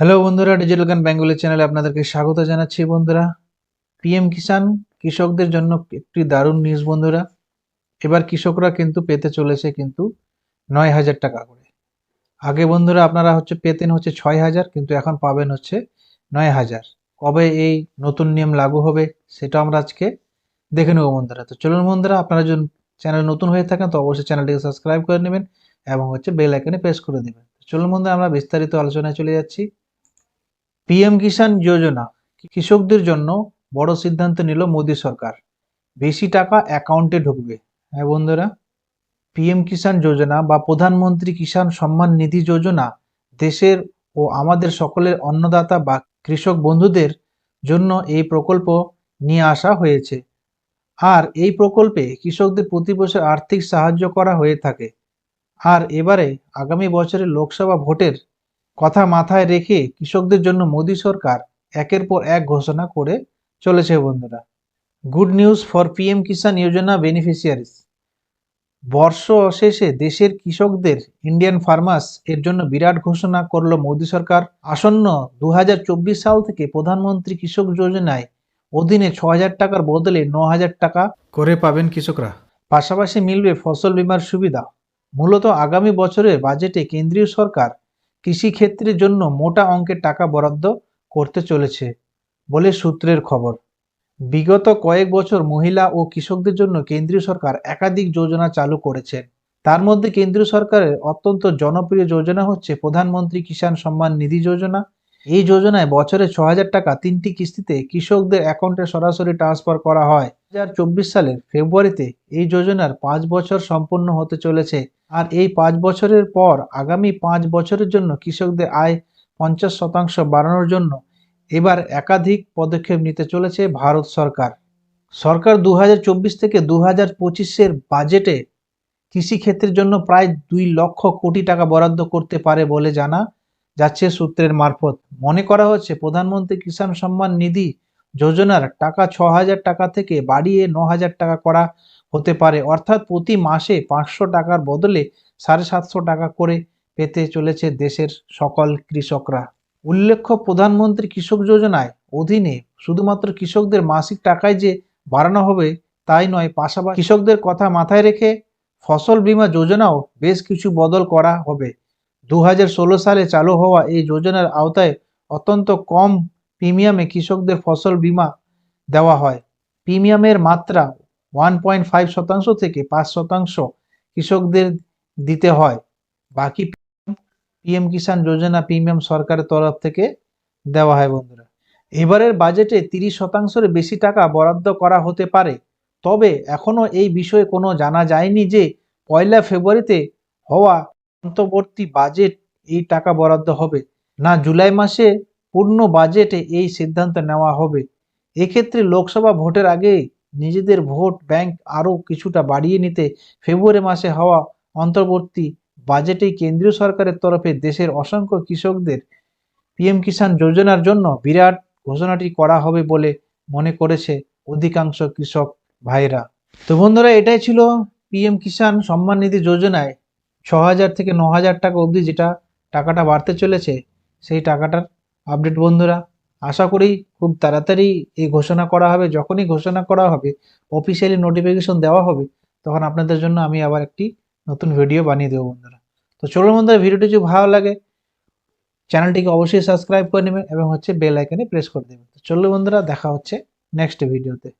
Hello বন্ধুরা digital গান Bengali চ্যানেলে আপনাদেরকে স্বাগত জানাচ্ছি, বন্ধুরা। পিএম কিষাণ কৃষকদের জন্য একটি দারুণ নিউজ বন্ধুরা। এবার কৃষকরা কিন্তু পেতে চলেছে কিন্তু নয় হাজার টাকা করে। আগে, বন্ধুরা, আপনারা হচ্ছে পেতেন হচ্ছে ছয় হাজার, কিন্তু এখন পাবেন হচ্ছে নয় হাজার। কবে এই নতুন নিয়ম লাগু হবে, সেটা আমরা আজকে দেখে নেব, বন্ধুরা। তো চলুন, বন্ধুরা, আপনারা যদি চ্যানেল নতুন হয়ে থাকেন, তো অবশ্যই চ্যানেলটিকে সাবস্ক্রাইব করে নেবেন এবং হচ্ছে বেল আইকনে প্রেস করে দেবেন। চলুন, বন্ধুরা, আমরা বিস্তারিত আলোচনায় চলে যাচ্ছি। পিএম কিষাণ যোজনা কৃষকদের জন্য বড় সিদ্ধান্ত নিল মোদী সরকার। বেশি টাকা অ্যাকাউন্টে ঢুকবে। হ্যাঁ বন্ধুরা, পিএম কিষাণ যোজনা বা প্রধানমন্ত্রী কিষাণ সম্মান নিধি যোজনা দেশের ও আমাদের সকলের অন্নদাতা বা কৃষক বন্ধুদের জন্য এই প্রকল্প নিয়ে আসা হয়েছে। আর এই প্রকল্পে কৃষকদের প্রতি বছর আর্থিক সাহায্য করা হয়ে থাকে। আর এবারে আগামী বছরের লোকসভা ভোটের কথা মাথায় রেখে কৃষকদের জন্য মোদী সরকার একের পর এক ঘোষণা করে চলেছে বন্ধুরা। Good news for PM Kisan Yojana beneficiaries বর্ষ শেষে দেশের কৃষকদের ইন্ডিয়ান ফার্মার্স এর জন্য বিরাট ঘোষণা করল মোদী সরকার। আসন্ন দু হাজার চব্বিশ সাল থেকে প্রধানমন্ত্রী কৃষক যোজনায় অধীনে ছ টাকার বদলে ন হাজার টাকা করে পাবেন কৃষকরা। পাশাপাশি মিলবে ফসল বিমার সুবিধা। মূলত আগামী বছরের বাজেটে কেন্দ্রীয় সরকার কৃষি ক্ষেত্রের জন্য মোটা অঙ্কের টাকা বরাদ্দ করতে চলেছে বলে সূত্রের খবর। বিগত কয়েক বছর মহিলা ও কৃষকদের জন্য কেন্দ্রীয় সরকার একাধিক যোজনা চালু করেছে। তার মধ্যে কেন্দ্রীয় সরকারের অত্যন্ত জনপ্রিয় যোজনা হচ্ছে প্রধানমন্ত্রী কিষাণ সম্মান নিধি যোজনা এই যোজনায় বছরে ছ হাজার টাকা তিনটি কিস্তিতে কৃষকদের অ্যাকাউন্টে সরাসরি ট্রান্সফার করা হয়। দু হাজার চব্বিশ সালের ফেব্রুয়ারিতে এই যোজনার পাঁচ বছর সম্পূর্ণ হতে চলেছে আর এই পাঁচ বছরের পর আগামী পাঁচ বছরের জন্য কৃষকদের আয় পঞ্চাশ শতাংশ বাড়ানোর জন্য এবার একাধিক পদক্ষেপ নিতে চলেছে ভারত সরকার। সরকার দু হাজার চব্বিশ থেকে দু হাজার পঁচিশের বাজেটে কৃষিক্ষেত্রের জন্য প্রায় দুই লক্ষ কোটি টাকা বরাদ্দ করতে পারে বলে জানা যাচ্ছে সূত্রের মারফত। মনে করা হচ্ছে প্রধানমন্ত্রী কিষাণ সম্মান নিধি যোজনার টাকা ছ হাজার টাকা থেকে বাড়িয়ে ন হাজার টাকা করা হতে পারে। অর্থাৎ প্রতি মাসে পাঁচশো টাকার বদলে সাড়ে সাতশো টাকা করে পেতে চলেছে দেশের সকল কৃষকরা। উল্লেখ্য, প্রধানমন্ত্রী কৃষক যোজনায় অধীনে শুধুমাত্র কৃষকদের মাসিক টাকায় যে বাড়ানো হবে তাই নয়, পাশাপাশি কৃষকদের কথা মাথায় রেখে ফসল বীমা যোজনাও বেশ কিছু বদল করা হবে। দু হাজার ষোলো সালে চালু হওয়া এই যোজনার আওতায় অত্যন্ত কম প্রিমিয়ামে কৃষকদের ফসল বীমা দেওয়া হয়। প্রিমিয়ামের মাত্রা ওয়ান পয়েন্ট ফাইভ শতাংশ থেকে পাঁচ শতাংশ কৃষকদের দিতে হয়। বাকি পিএম কিষাণ যোজনা প্রিমিয়াম সরকারের তরফ থেকে দেওয়া হয় বন্ধুরা। এবারের বাজেটে তিরিশ শতাংশের বেশি টাকা বরাদ্দ করা হতে পারে। তবে এখনও এই বিষয়ে কোনো জানা যায়নি যে পয়লা ফেব্রুয়ারিতে হওয়া অন্তর্বর্তী বাজেট এই টাকা বরাদ্দ হবে। না, জুলাই মাসে পূর্ণ বাজেটে এই সিদ্ধান্ত নেওয়া হবে। এক্ষেত্রে লোকসভা ভোটের আগে নিজেদের ভোট ব্যাংক আরও কিছুটা বাড়িয়ে নিতে ফেব্রুয়ারি মাসে হওয়া অন্তর্বর্তী বাজেটেই কেন্দ্রীয় সরকারের তরফে দেশের অসংখ্য কৃষকদের পিএম কিষাণ যোজনার জন্য বিরাট ঘোষণাটি করা হবে বলে মনে করেছে অধিকাংশ কৃষক ভাইরা তো বন্ধুরা, এটাই ছিল পিএম কিষাণ সম্মান নিধি যোজনায় ছ হাজার থেকে ন হাজার টাকা অবধি যেটা টাকাটা বাড়তে চলেছে, সেই টাকাটার আপডেট বন্ধুরা, আশা করি খুব তাড়াতাড়ি এই ঘোষণা করা হবে। যখনই ঘোষণা করা হবে অফিসিয়ালি নোটিফিকেশন দেওয়া হবে, তখন আপনাদের জন্য আমি আবার একটি নতুন ভিডিও বানিয়ে দেবো বন্ধুরা। তো চলুন বন্ধুরা ভিডিওটি যদি ভালো লাগে, চ্যানেলটিকে অবশ্যই সাবস্ক্রাইব করে নেবেন এবং হচ্ছে বেল আইকনে প্রেস করে দেবেন। তো চলুন বন্ধুরা, দেখা হচ্ছে নেক্সট ভিডিওতে